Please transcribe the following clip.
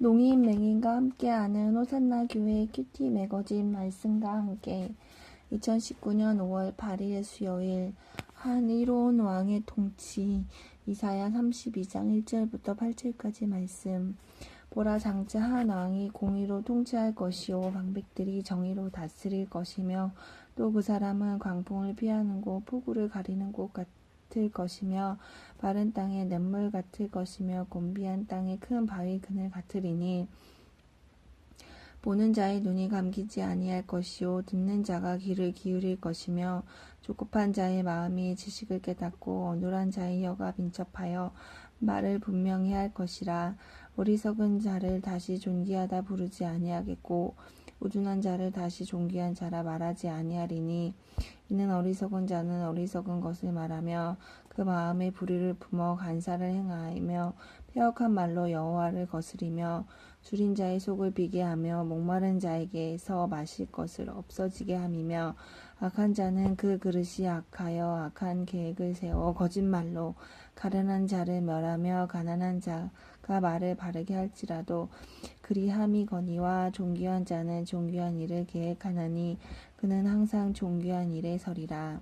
농인 맹인과 함께하는 호산나 교회 큐티 매거진 말씀과 함께 2019년 5월 8일 수요일 한 이로운 왕의 통치 이사야 32장 1절부터 8절까지 말씀. 보라 장차 한 왕이 공의로 통치할 것이요 방백들이 정의로 다스릴 것이며 또 그 사람은 광풍을 피하는 곳 폭우를 가리는 곳 같 을 것이며 마른 땅에 냇물 같을 것이며 곤비한 땅에 큰 바위 그늘 같으리니 보는 자의 눈이 감기지 아니할 것이요 듣는 자가 귀를 기울일 것이며 조급한 자의 마음이 지식을 깨닫고 어눌한 자의 혀가 민첩하여 말을 분명히 할 것이라. 어리석은 자를 다시 존귀하다 부르지 아니하겠고 우둔한 자를 다시 존귀한 자라 말하지 아니하리니 이는 어리석은 자는 어리석은 것을 말하며 그 마음에 불의를 품어 간사를 행하며 폐역한 말로 여호와를 거스리며 줄인 자의 속을 비게 하며 목마른 자에게서 마실 것을 없어지게 함이며 악한 자는 그 그릇이 악하여 악한 계획을 세워 거짓말로 가련한 자를 멸하며 가난한 자가 말을 바르게 할지라도 그리함이거니와 존귀한 자는 존귀한 일을 계획하나니 그는 항상 존귀한 일에 서리라.